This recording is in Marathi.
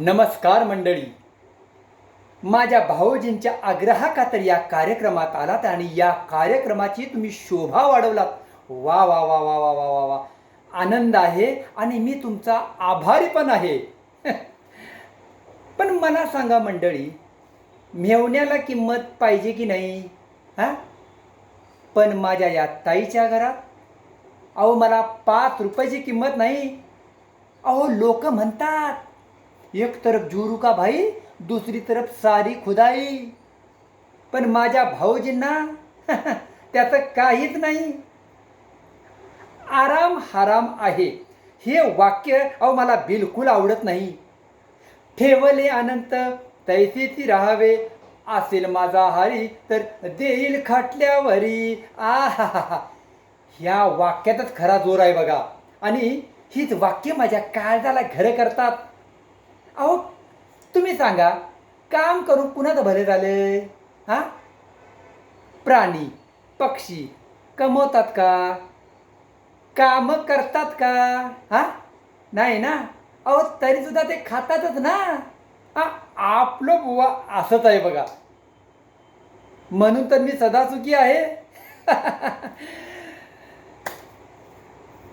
नमस्कार मंडळी. माझ्या भाऊजींच्या आग्रहाखातर या कार्यक्रमात आलात आणि या कार्यक्रमाची तुम्ही शोभा वाढवलात. वा वा वा वा वा वा वा वा. आनंद आहे आणि मी तुमचा आभारी पण आहे. पण मला सांगा मंडळी मेवण्याला किंमत पाहिजे की नाही? हां? पण माझ्या या ताईच्या घरात? अहो मला पाच रुपयाची किंमत नाही. अहो लोक म्हणतात एक तरफ जुरू का भाई दुसरी तरफ सारी खुदाई। पण माझ्या भाऊजींना त्याचं काहीच नाही. आराम हराम आहे. हे वाक्य अहो मला बिलकुल आवडत नाही. ठेवले अनंत तैसेची राहावे असेल माझा हारी तर देईल खाटल्यावरी. आहा ह्या वाक्यातच खरा जोर आहे बघा. आणि हीच वाक्य माझ्या काळजाला घरं करतात. अहो तुम्ही सांगा काम करून कुणाचं भले झाले. हां? प्राणी पक्षी कमवतात का? काम करतात का? हा? नाही ना? अहो तरी सुद्धा ते खातातच ना. हा आपलं बुवा असंच आहे बघा. म्हणून तर मी सदा सुखी आहे.